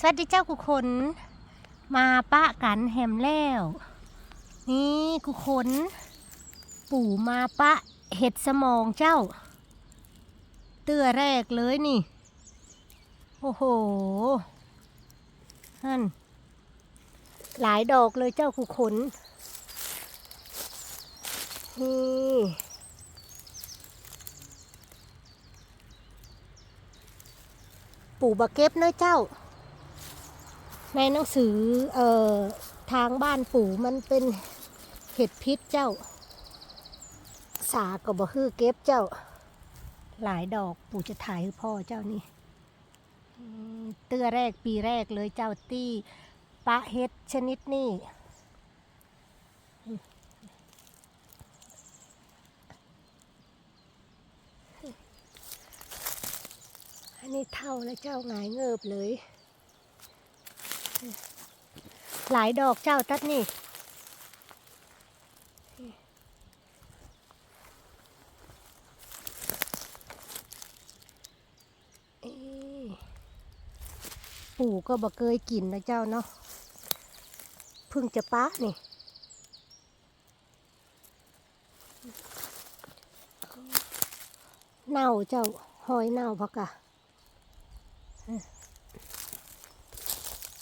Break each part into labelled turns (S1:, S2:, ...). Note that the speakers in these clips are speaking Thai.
S1: สวัสดีเจ้ากุคนมาปะกันแฮมแล้ว นี่กุคนปู่มาปะเห็ดสมองเจ้า เตื้อแรกเลยนี่ โอ้โหฮั่นหลายดอกเลยเจ้ากุขนนี่ปู่บะเก็บเนอะเจ้า ในหนังสือเอ่อทางบ้านปู่มันเป็นเห็ดพิษเจ้า สาก็บ่ฮือเก็บเจ้า หลายดอกปู่จะถ่ายให้พ่อเจ้านี่เตื้อแรกปีแรกเลยเจ้าตี้ปะเห็ดชนิดนี้อันนี้เท่าแล้วเจ้าหงายเงิบเลย หลายดอกเจ้าตัดนี่ปู่ก็บอกเคยกินนะเจ้าเนาะเพิ่งจะปะนี่เน่าเจ้าหอยเน่าพะกะอืม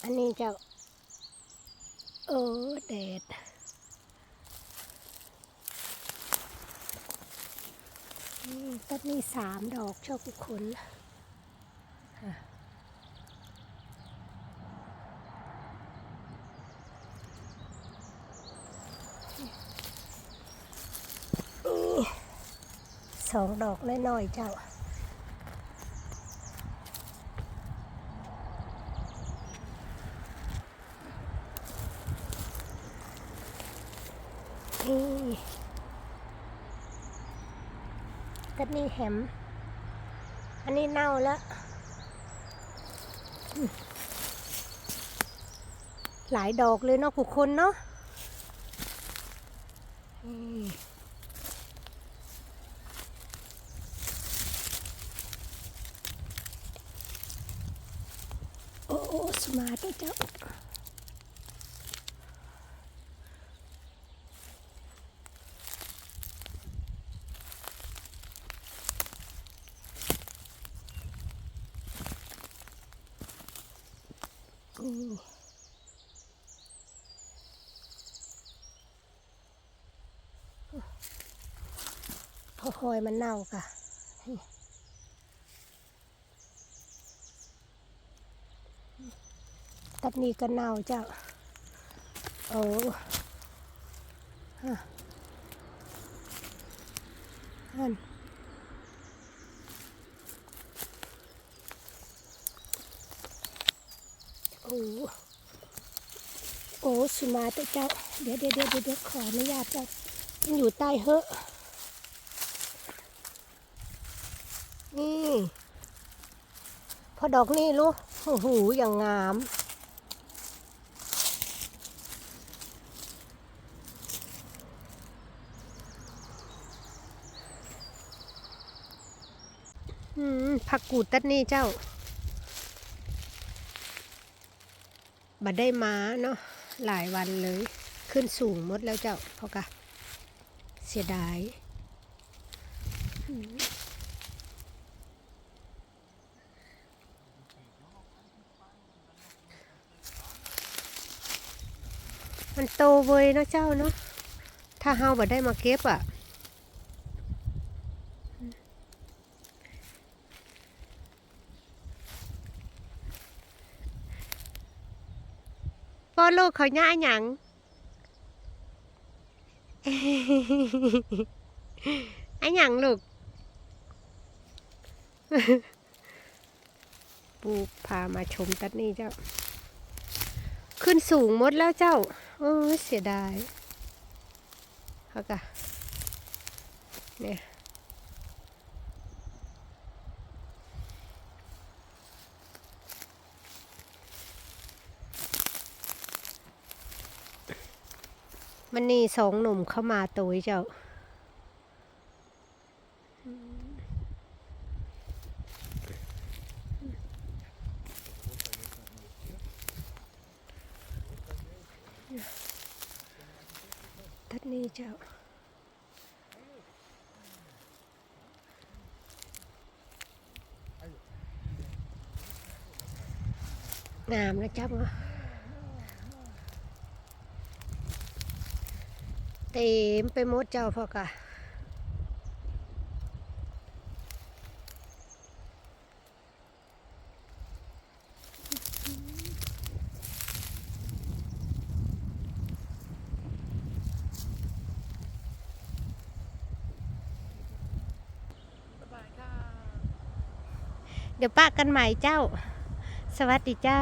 S1: อันนี้เจ้าเออแดดอืมต้นนี้สามดอกชอบทุกคนอะนี่สองดอกน้อยๆเจ้า นี่ ก็นี่แฮม อันนี้เน่าแล้ว หลายดอกเลยเนาะผู้คนเนาะโอ้โอ้สมาร์ทเจ้า พอหอยมันเน่ากะตัดนี้ก็เน่าเจ้าโอ้ฮะฮัน โอ้โอ้สุมาเตเจ้า เดี๋ยวเดี๋ยวเดี๋ยวเดี๋ยวขออนุญาตเจ้ามันอยู่ใต้เหอะนี่พอดอกนี่ลูกโอ้โหอย่างงามอืมผักกูดตัดนี่เจ้า บัดได้มาเนาะหลายวันเลย ขึ้นสูงหมดแล้วเจ้าพราะกะเสียดายมันโตเว้ยนะเจ้าเนาะถ้าเฮาบัดได้มาเก็บอะ พ่อลูกเขาย่าหยังไอ้หยังลูก ปูพามาชมตัดนี่เจ้า ขึ้นสูงหมดแล้วเจ้า โอ้ยเสียดายเขากะเนี่ย มันนี่สองหนุ่มเข้ามาตุ้ยเจ้า ทัดนี้เจ้าน้ำนะจ๊ะเาะ เต็มไปหมดเจ้าพ่อกะเดี๋ยวปะกันใหม่เจ้า สวัสดีเจ้า